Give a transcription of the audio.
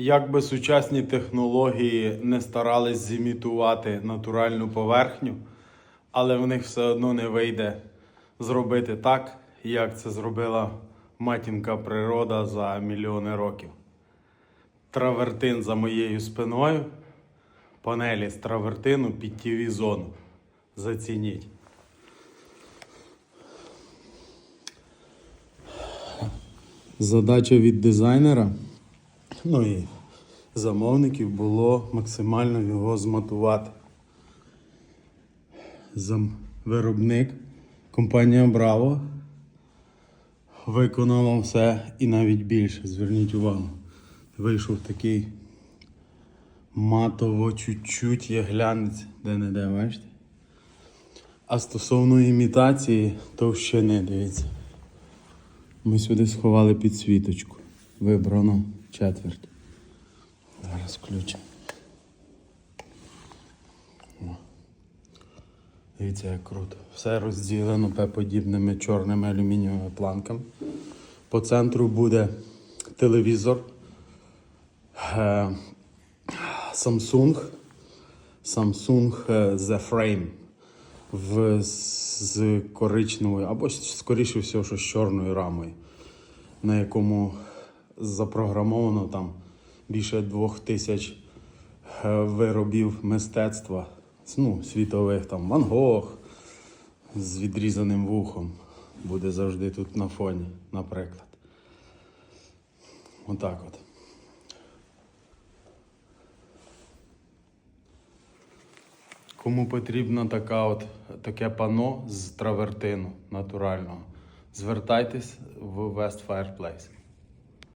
Як би сучасні технології не старались зімітувати натуральну поверхню, але в них все одно не вийде зробити так, як це зробила матінка природа за мільйони років. Травертин за моєю спиною, панелі з травертину під тіві зону. Зацініть. Задача від дизайнера, ну і замовників було максимально його змотувати. Зам... Виробник, компанія Браво виконала все і навіть більше. Зверніть увагу. Вийшов такий матово чуть-чуть є глянець, де-не-де, бачите? А стосовно імітації товщини, дивіться. Ми сюди сховали підсвіточку. Вибрано четверть. Зараз включимо. Дивіться, як круто. Все розділено П-подібними чорними алюмінієвими планками. По центру буде телевізор. Е, Samsung. Samsung е, The Frame в, з коричневою, або скоріше всього, що з чорною рамою, на якому запрограмовано там більше двох тисяч е, виробів мистецтва, ну, світових там Ван Гог з відрізаним вухом. Буде завжди тут на фоні, наприклад. Отак от. Кому потрібно така от, таке пано з травертину натурального, звертайтесь в West Fireplace.